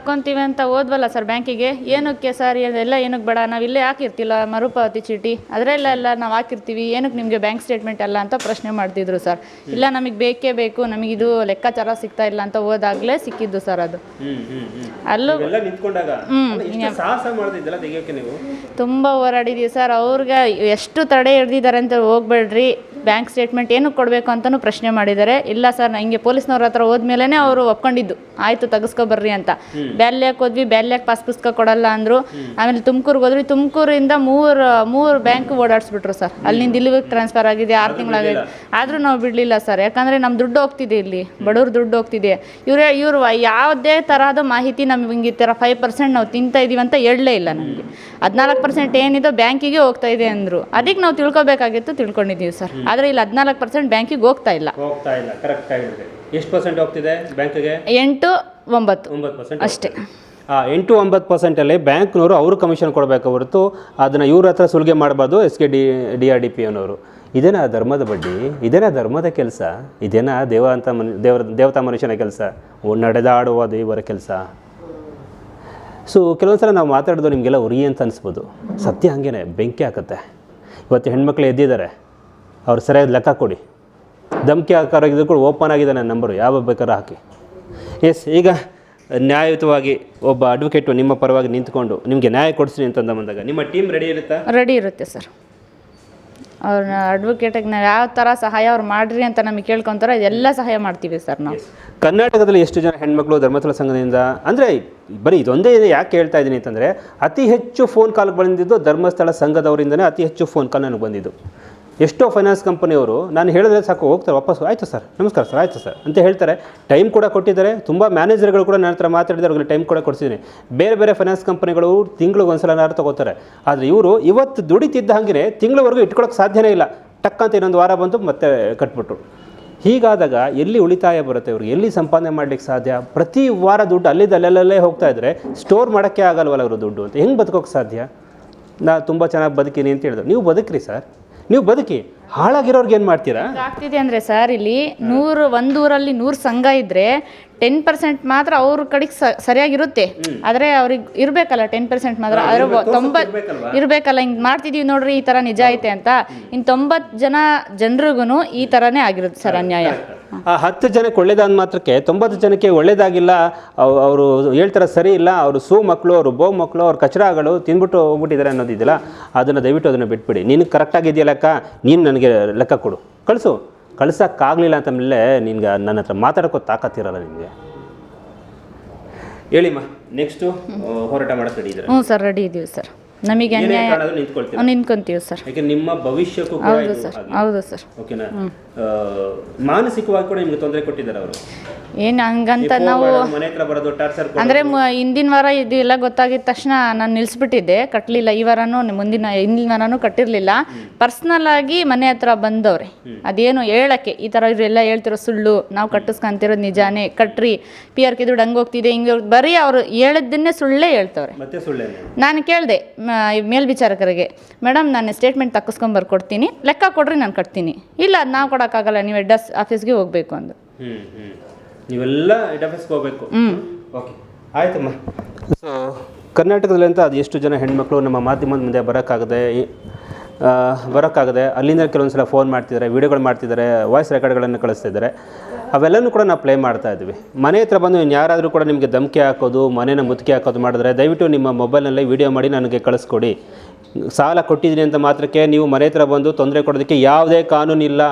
ತಕ್ಕೊಂತೀವಿ ಅಂತ ಹೋದ್ವಲ್ಲ ಸರ್ ಬ್ಯಾಂಕಿಗೆ ಏನಕ್ಕೆ ಸರ್ ಎಲ್ಲ ಏನಕ್ಕೆ ಬೇಡ? ನಾವು ಇಲ್ಲೇ ಹಾಕಿರ್ತಿಲ್ಲ ಮರುಪಾವತಿ ಚೀಟಿ. ಅದರಲ್ಲೆಲ್ಲ ನಾವು ಹಾಕಿರ್ತೀವಿ. ಏನಕ್ಕೆ ನಿಮಗೆ ಬ್ಯಾಂಕ್ ಸ್ಟೇಟ್ಮೆಂಟ್ ಅಲ್ಲ? ಅಂತ ಪ್ರಶ್ನೆ ಮಾಡ್ತಿದ್ರು ಸರ್ ಇಲ್ಲ ನಮಗೆ ಬೇಕೇ ಬೇಕು. ನಮಗಿದು ಲೆಕ್ಕಾಚಾರ ಸಿಗ್ತಾ ಇಲ್ಲ ಅಂತ ಹೋದಾಗಲೇ ಸಿಕ್ಕಿದ್ದು ಸರ್ ಅದು. ಅಲ್ಲೂ ನೀವು? ತುಂಬ ಹೋರಾಡಿದೀವಿ ಸರ್ ಅವ್ರಿಗೆ ಎಷ್ಟು ತಡೆ ಹಿಡ್ದಿದ್ದಾರೆ ಅಂತ ಹೋಗ್ಬೇಡ್ರಿ. ಬ್ಯಾಂಕ್ ಸ್ಟೇಟ್ಮೆಂಟ್ ಏನು ಕೊಡಬೇಕು ಅಂತಲೂ ಪ್ರಶ್ನೆ ಮಾಡಿದ್ದಾರೆ. ಇಲ್ಲ ಸರ್ ಹಿಂಗೆ ಪೊಲೀಸ್ನವ್ರ ಹತ್ರ ಹೋದ್ಮೇಲೆ ಅವರು ಒಪ್ಕೊಂಡಿದ್ದು. ಆಯಿತು ತೆಗೆಸ್ಕೊಬರ್ರಿ ಅಂತ. ಬ್ಯಾಲ್ಯಾಕ್ ಹೋದ್ವಿ? ಬ್ಯಾಲ್ಯಾಕ್ ಪಾಸ್ ಪುಸ್ತಕ ಕೊಡಲ್ಲ ಅಂದರು. ಆಮೇಲೆ ತುಮಕೂರಿಗೆ ಹೋದ್ವಿ. ತುಮಕೂರಿಂದ ಮೂರು ಮೂರು ಬ್ಯಾಂಕ್ ಓಡಾಡಿಸ್ಬಿಟ್ರು ಸರ್. ಅಲ್ಲಿಂದ ಇಲ್ಲಿಗೆ ಟ್ರಾನ್ಸ್ಫರ್ ಆಗಿದೆ ಆರು ತಿಂಗಳಾಗಿದೆ. ಆದರೂ ನಾವು ಬಿಡಲಿಲ್ಲ ಸರ್. ಯಾಕಂದರೆ ನಮ್ಮ ದುಡ್ಡು ಹೋಗ್ತಿದೆ ಇಲ್ಲಿ. ಬಡವ್ರ ದುಡ್ಡು ಹೋಗ್ತಿದೆ. ಇವರೇ ಇವರು ಯಾವುದೇ ತರಹದ ಮಾಹಿತಿ ನಮ್ಗೆ ಹಿಂಗೆ ಈ ಥರ ಫೈವ್ ಪರ್ಸೆಂಟ್ ನಾವು ತಿಂತಾ ಇದ್ದೀವಿ ಅಂತ ಹೇಳಲೇ ಇಲ್ಲ ನಮಗೆ. ಹದಿನಾಲ್ಕು ಪರ್ಸೆಂಟ್ ಏನಿದೆ ಬ್ಯಾಂಕಿಗೆ ಹೋಗ್ತಾ ಇದೆ ಅಂದರು. ಅದಕ್ಕೆ ನಾವು ತಿಳ್ಕೊಬೇಕಾಗಿತ್ತು ತಿಳ್ಕೊಂಡಿದ್ದೀವಿ ಸರ್. ಆದರೆ ಇಲ್ಲಿ ಹದಿನಾಲ್ಕು ಪರ್ಸೆಂಟ್ ಬ್ಯಾಂಕಿಗೆ ಹೋಗ್ತಾ ಇಲ್ಲ. ಹೋಗ್ತಾ ಇಲ್ಲ ಕರೆಕ್ಟ್ ಎಷ್ಟು ಪರ್ಸೆಂಟ್ ಹೋಗ್ತಿದೆ ಬ್ಯಾಂಕಿಗೆ? ಎಂಟು ಒಂಬತ್ತು. ಒಂಬತ್ತು ಪರ್ಸೆಂಟ್ ಅಷ್ಟೇ. ಆ ಎಂಟು ಒಂಬತ್ತು ಪರ್ಸೆಂಟಲ್ಲಿ ಬ್ಯಾಂಕ್ನವರು ಅವರು ಕಮಿಷನ್ ಕೊಡಬೇಕು ಹೊರತು ಅದನ್ನು ಇವ್ರ ಹತ್ರ ಸುಲಿಗೆ ಮಾಡಬಾರ್ದು S K D D R D P ಅನ್ನೋರು. ಇದೇನಾ ಧರ್ಮದ ಬಡ್ಡಿ? ಇದೇನಾ ಧರ್ಮದ ಕೆಲಸ? ಇದೇನಾ ದೇವ ಅಂತ ಮನು ದೇವರ ದೇವತಾ ಮನುಷ್ಯನ ಕೆಲಸ? ನಡೆದಾಡುವ ದೇವರ ಕೆಲಸ? ಸೊ ಕೆಲವೊಂದು ಸಲ ನಾವು ಮಾತಾಡೋದು ನಿಮಗೆಲ್ಲ ಉರಿ ಅಂತ ಅನಿಸ್ಬೋದು. ಸತ್ಯ ಹಾಗೇನೆ ಬೆಂಕಿ ಹಾಕುತ್ತೆ. ಇವತ್ತು ಹೆಣ್ಮಕ್ಳು ಎದ್ದಿದ್ದಾರೆ. ಅವ್ರು ಸರಿಯಾದ ಲೆಕ್ಕ ಕೊಡಿ. ಧಮಕಿ ಹಾಕೋರಾಗಿದ್ದು ಕೂಡ ಓಪನ್ ಆಗಿದೆ ನನ್ನ ನಂಬರು. ಯಾವ ಬೇಕಾದ್ರೂ ಹಾಕಿ. ಎಸ್ ಈಗ ನ್ಯಾಯಯುತವಾಗಿ ಒಬ್ಬ ಅಡ್ವೊಕೇಟು ನಿಮ್ಮ ಪರವಾಗಿ ನಿಂತ್ಕೊಂಡು ನಿಮಗೆ ನ್ಯಾಯ ಕೊಡಿಸ್ತೀನಿ ಅಂತಂದ ಬಂದಾಗ ನಿಮ್ಮ ಟೀಮ್ ರೆಡಿ ಇರುತ್ತಾ? ರೆಡಿ ಇರುತ್ತೆ ಸರ್ ಅವ್ರ ಅಡ್ವೊಕೇಟಾಗಿ ನಾವು ಯಾವ ಥರ ಸಹಾಯ ಅವ್ರು ಮಾಡ್ರಿ ಅಂತ ನಮಗೆ ಕೇಳ್ಕೊತಾರೆ. ಎಲ್ಲ ಸಹಾಯ ಮಾಡ್ತೀವಿ ಸರ್ ನಾವು. ಕರ್ನಾಟಕದಲ್ಲಿ ಎಷ್ಟು ಜನ ಹೆಣ್ಮಕ್ಳು ಧರ್ಮಸ್ಥಳ ಸಂಘದಿಂದ ಅಂದರೆ ಬರೀ ಇದೊಂದೇ ಇದೆ ಯಾಕೆ ಹೇಳ್ತಾ ಇದ್ದೀನಿ ಅಂತಂದರೆ ಅತಿ ಹೆಚ್ಚು ಫೋನ್ ಕಾಲ್ ಬಂದಿದ್ದು ಧರ್ಮಸ್ಥಳ ಸಂಘದವರಿಂದನೇ ಅತಿ ಹೆಚ್ಚು ಫೋನ್ ಕಾಲ್ ನನಗೆ ಬಂದಿದ್ದು. ಎಷ್ಟೋ ಫೈನಾನ್ಸ್ ಕಂಪನಿಯವರು ನಾನು ಹೇಳಿದ್ರೆ ಸಾಕು, ಹೋಗ್ತಾರೆ, ವಾಪಸ್ ಆಯಿತು ಸರ್, ನಮಸ್ಕಾರ ಸರ್, ಆಯಿತು ಸರ್ ಅಂತ ಹೇಳ್ತಾರೆ. ಟೈಮ್ ಕೂಡ ಕೊಟ್ಟಿದ್ದಾರೆ. ತುಂಬ ಮ್ಯಾನೇಜರ್ಗಳು ಕೂಡ ನನ್ನ ಹತ್ರ ಮಾತಾಡಿದ್ದಾರೆ, ಅವ್ರಿಗೆ ಟೈಮ್ ಕೂಡ ಕೊಡ್ಸಿದ್ದೀನಿ. ಬೇರೆ ಬೇರೆ ಫೈನಾನ್ಸ್ ಕಂಪನಿಗಳು ತಿಂಗಳಿಗೆ ಒಂದು ಸಲ ತಗೋತಾರೆ. ಆದರೆ ಇವರು ಇವತ್ತು ದುಡಿತಿದ್ದ ಹಾಗೆ ತಿಂಗಳವರೆಗೂ ಇಟ್ಕೊಳ್ಳೋಕೆ ಸಾಧ್ಯನೇ ಇಲ್ಲ. ಟಕ್ ಅಂತ ಇನ್ನೊಂದು ವಾರ ಬಂದು ಮತ್ತೆ ಕಟ್ಬಿಟ್ರು. ಹೀಗಾದಾಗ ಎಲ್ಲಿ ಉಳಿತಾಯ ಬರುತ್ತೆ ಇವ್ರಿಗೆ? ಎಲ್ಲಿ ಸಂಪಾದನೆ ಮಾಡ್ಲಿಕ್ಕೆ ಸಾಧ್ಯ? ಪ್ರತಿ ವಾರ ದುಡ್ಡು ಅಲ್ಲಿದ್ದ ಅಲ್ಲೆಲ್ಲೇ ಹೋಗ್ತಾ ಇದ್ದರೆ ಸ್ಟೋರ್ ಮಾಡೋಕ್ಕೆ ಆಗಲ್ವಲ್ಲ ಅವರು ದುಡ್ಡು ಅಂತ. ಹೆಂಗೆ ಬದುಕೋಕೆ ಸಾಧ್ಯ? ನಾ ತುಂಬ ಚೆನ್ನಾಗಿ ಬದುಕೀನಿ ಅಂತ ಹೇಳಿದ್ರು. ನೀವು ಬದುಕ್ರಿ ಸರ್. ನೀವು ಬದುಕಿ ಹಾಳಾಗಿರೋರ್ಗೆ ಏನು ಮಾಡ್ತೀರಾ? ಆಗ್ತಿದೆ ಅಂದರೆ ಸರ್ ಇಲ್ಲಿ ನೂರು ಒಂದೂರಲ್ಲಿ ನೂರು ಸಂಘ ಇದ್ದರೆ ಟೆನ್ ಪರ್ಸೆಂಟ್ ಮಾತ್ರ ಅವ್ರ ಕಡೆಗೆ ಸರಿಯಾಗಿರುತ್ತೆ. ಆದರೆ ಅವ್ರಿಗೆ ಇರಬೇಕಲ್ಲ ಟೆನ್ ಪರ್ಸೆಂಟ್ ಮಾತ್ರ. ಅದ್ರ ತೊಂಬತ್ತು ಇರಬೇಕಲ್ಲ ಹಿಂಗೆ ಮಾಡ್ತಿದೀವಿ ನೋಡ್ರಿ ಈ ಥರ ನಿಜ ಐತೆ ಅಂತ. ಇನ್ನು ತೊಂಬತ್ತು ಜನ ಜನರಿಗೂ ಈ ಥರನೇ ಆಗಿರುತ್ತೆ ಸರ್ ಅನ್ಯಾಯ. ಆ ಹತ್ತು ಜನಕ್ಕೆ ಒಳ್ಳೇದಾದ ಮಾತ್ರಕ್ಕೆ ತೊಂಬತ್ತು ಜನಕ್ಕೆ ಒಳ್ಳೇದಾಗಿಲ್ಲ ಅವರು ಹೇಳ್ತಾರೆ ಸರಿ ಇಲ್ಲ ಅವರು ಸೂ ಮಕ್ಕಳು ಅವರು ಬೋ ಮಕ್ಕಳು ಅವ್ರ ಕಚರಾಗಳು ತಿಂದ್ಬಿಟ್ಟು ಹೋಗ್ಬಿಟ್ಟಿದ್ದಾರೆ ಅನ್ನೋದಿದೆಯಲ್ಲ ಅದನ್ನು ದಯವಿಟ್ಟು ಅದನ್ನು ಬಿಟ್ಬಿಡಿ. ನೀನು ಕರೆಕ್ಟಾಗಿದೆಯಾ ಲೆಕ್ಕ ನೀನು ನನಗೆ ಲೆಕ್ಕ ಕೊಡು. ಕಳಿಸು. ಕಳ್ಸೋಕ್ಕಾಗಲಿಲ್ಲ ಮೇಲೆ ನಿನ್ಗೆ ನನ್ನ ಹತ್ರ ಮಾತಾಡೋಕ್ಕೂ ತಾಕತ್ತಿರಲ್ಲ ನಿಮಗೆ ಹೇಳಿಮ್ಮ ನೆಕ್ಸ್ಟು ಹೋರಾಟ ಮಾಡೋಕ್ಕೆ ರೆಡಿ ಇದ್ದಾರೆ? ಹ್ಞೂ ಸರ್ ರೆಡಿ ಇದ್ದೀವಿ ಸರ್. ನಮಗೆ ಅನ್ಯಾಯ ನಿಂತ್ಕೊಂತೀವಿ ಸರ್. ಯಾಕೆ ನಿಮ್ಮ ಭವಿಷ್ಯಕ್ಕೂ ಕೂಡ ಹೌದು ಇದು ಸರ್. ಹೌದು ಸರ್. ಓಕೆನಾ? ಆ, ಮಾನಸಿಕವಾಗಿ ಕೂಡ ನಿಮ್ಗೆ ತೊಂದರೆ ಕೊಟ್ಟಿದ್ದಾರೆ ಅವರು. ಏನು ಹಂಗಂತ ನಾವು ಮನೆ ಹತ್ರ ಬರೋದು ಟಾರ್ಚರ್ ಅಂದರೆ ಹಿಂದಿನ ವಾರ ಇದು ಎಲ್ಲ ಗೊತ್ತಾಗಿದ ತಕ್ಷಣ ನಾನು ನಿಲ್ಲಿಸ್ಬಿಟ್ಟಿದ್ದೆ ಕಟ್ಟಲಿಲ್ಲ ಈ ವಾರನೂ ಮುಂದಿನ ಹಿಂದಿನ ವಾರನೂ ಕಟ್ಟಿರಲಿಲ್ಲ. ಪರ್ಸ್ನಲ್ ಆಗಿ ಮನೆ ಹತ್ರ ಬಂದವ್ರೆ. ಅದೇನು ಹೇಳಕ್ಕೆ? ಈ ಥರ ಇವರೆಲ್ಲ ಹೇಳ್ತಿರೋ ಸುಳ್ಳು ನಾವು ಕಟ್ಟಿಸ್ಕೊಂತಿರೋದು ನಿಜಾನೇ. ಕಟ್ರಿ. ಪಿ ಆರ್ ಕೆ ದುಡ್ಡು ಹಂಗೆ ಹೋಗ್ತಿದೆ ಹಿಂಗೆ ಹೋಗ್- ಬರೀ ಅವರು ಹೇಳಿದ್ದನ್ನೇ ಸುಳ್ಳೇ ಹೇಳ್ತವ್ರೆ. ಮತ್ತೆ ಸುಳ್ಳೇನೆ? ನಾನು ಕೇಳಿದೆ ಮೇಲ್ವಿಚಾರಕರಿಗೆ ಮೇಡಮ್ ನಾನು ಸ್ಟೇಟ್ಮೆಂಟ್ ತಕ್ಕಿಸ್ಕೊಂಬರ್ಕೊಡ್ತೀನಿ ಲೆಕ್ಕ ಕೊಡ್ರಿ ನಾನು ಕಟ್ತೀನಿ. ಇಲ್ಲ ಅದು ನಾವು ಕೊಡೋಕ್ಕಾಗಲ್ಲ ನೀವು ಹೆಡ್ ಆಫೀಸ್ಗೆ ಹೋಗಬೇಕು ಅಂದು. ನೀವೆಲ್ಲ ಹೆಡ್ ಆಫೀಸ್ಗೆ ಹೋಗ್ಬೇಕು? ಹ್ಞೂ ಓಕೆ ಆಯ್ತಮ್ಮ. ಸೊ ಕರ್ನಾಟಕದಲ್ಲಿ ಅಂತ ಅದು ಎಷ್ಟು ಜನ ಹೆಣ್ಮಕ್ಳು ನಮ್ಮ ಮಾಧ್ಯಮದ ಮುಂದೆ ಬರೋಕ್ಕಾಗದೆ ಬರೋಕ್ಕಾಗದೆ ಅಲ್ಲಿಂದ ಕೆಲವೊಂದು ಸಲ ಫೋನ್ ಮಾಡ್ತಿದ್ದಾರೆ ವೀಡಿಯೋಗಳು ಮಾಡ್ತಿದ್ದಾರೆ ವಾಯ್ಸ್ ರೆಕಾರ್ಡ್ಗಳನ್ನು ಕಳಿಸ್ತಿದ್ದಾರೆ. ಅವೆಲ್ಲನೂ ಕೂಡ ನಾವು ಪ್ಲೇ ಮಾಡ್ತಾ ಇದ್ವಿ. ಮನೆ ಹತ್ರ ಬಂದು ಯಾರಾದರೂ ಕೂಡ ನಿಮಗೆ ಧಮಕಿ ಹಾಕೋದು, ಮನೇನ ಮುತ್ತಿಗೆ ಹಾಕೋದು ಮಾಡಿದ್ರೆ ದಯವಿಟ್ಟು ನಿಮ್ಮ ಮೊಬೈಲ್ನಲ್ಲೇ ವೀಡಿಯೋ ಮಾಡಿ ನನಗೆ ಕಳಿಸ್ಕೊಡಿ. ಸಾಲ ಕೊಟ್ಟಿದ್ದೀನಿ ಅಂತ ಮಾತ್ರಕ್ಕೆ ನೀವು ಮನೆ ಹತ್ರ ಬಂದು ತೊಂದರೆ ಕೊಡೋದಕ್ಕೆ ಯಾವುದೇ ಕಾನೂನಿಲ್ಲ.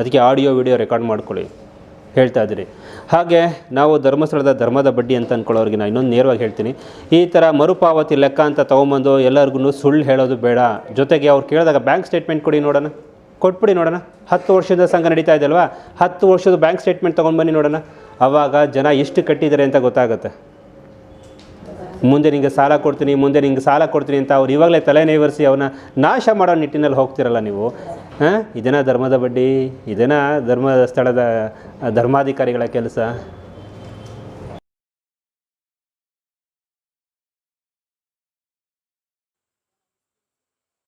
ಅದಕ್ಕೆ ಆಡಿಯೋ ವಿಡಿಯೋ ರೆಕಾರ್ಡ್ ಮಾಡ್ಕೊಳ್ಳಿ. ಹೇಳ್ತಾ ಇದ್ದೀರಿ. ಹಾಗೆ ನಾವು ಧರ್ಮಸ್ಥಳದ ಧರ್ಮದ ಬಡ್ಡಿ ಅಂತ ಅಂದ್ಕೊಳ್ಳೋರಿಗೆ ನಾನು ಇನ್ನೊಂದು ನೇರವಾಗಿ ಹೇಳ್ತೀನಿ. ಈ ಥರ ಮರುಪಾವತಿ ಲೆಕ್ಕ ಅಂತ ತೊಗೊಂಬಂದು ಎಲ್ಲರಿಗೂ ಸುಳ್ಳು ಹೇಳೋದು ಬೇಡ. ಜೊತೆಗೆ ಅವ್ರು ಕೇಳಿದಾಗ ಬ್ಯಾಂಕ್ ಸ್ಟೇಟ್ಮೆಂಟ್ ಕೊಡಿ ನೋಡೋಣ. ಕೊಟ್ಬಿಡಿ ನೋಡೋಣ. ಹತ್ತು ವರ್ಷದ ಸಂಘ ನಡೀತಾ ಇದೆ ಅಲ್ವಾ? ಹತ್ತು ವರ್ಷದ ಬ್ಯಾಂಕ್ ಸ್ಟೇಟ್ಮೆಂಟ್ ತೊಗೊಂಡ್ಬನ್ನಿ ನೋಡೋಣ. ಆವಾಗ ಜನ ಎಷ್ಟು ಕಟ್ಟಿದ್ದಾರೆ ಅಂತ ಗೊತ್ತಾಗುತ್ತೆ. ಮುಂದೆ ನಿಮಗೆ ಸಾಲ ಕೊಡ್ತೀನಿ, ಮುಂದೆ ನಿಂಗೆ ಸಾಲ ಕೊಡ್ತೀನಿ ಅಂತ ಅವ್ರು ಇವಾಗಲೇ ತಲೆ ನೈವರಿಸಿ ಅವನ್ನ ನಾಶ ಮಾಡೋ ನಿಟ್ಟಿನಲ್ಲಿ ಹೋಗ್ತಿರಲ್ಲ ನೀವು. ಹಾಂ? ಇದೇನಾ ಧರ್ಮದ ಬಡ್ಡಿ ಇದೇನಾ ಧರ್ಮದ ಸ್ಥಳದ ಧರ್ಮಾಧಿಕಾರಿಗಳ ಕೆಲಸ.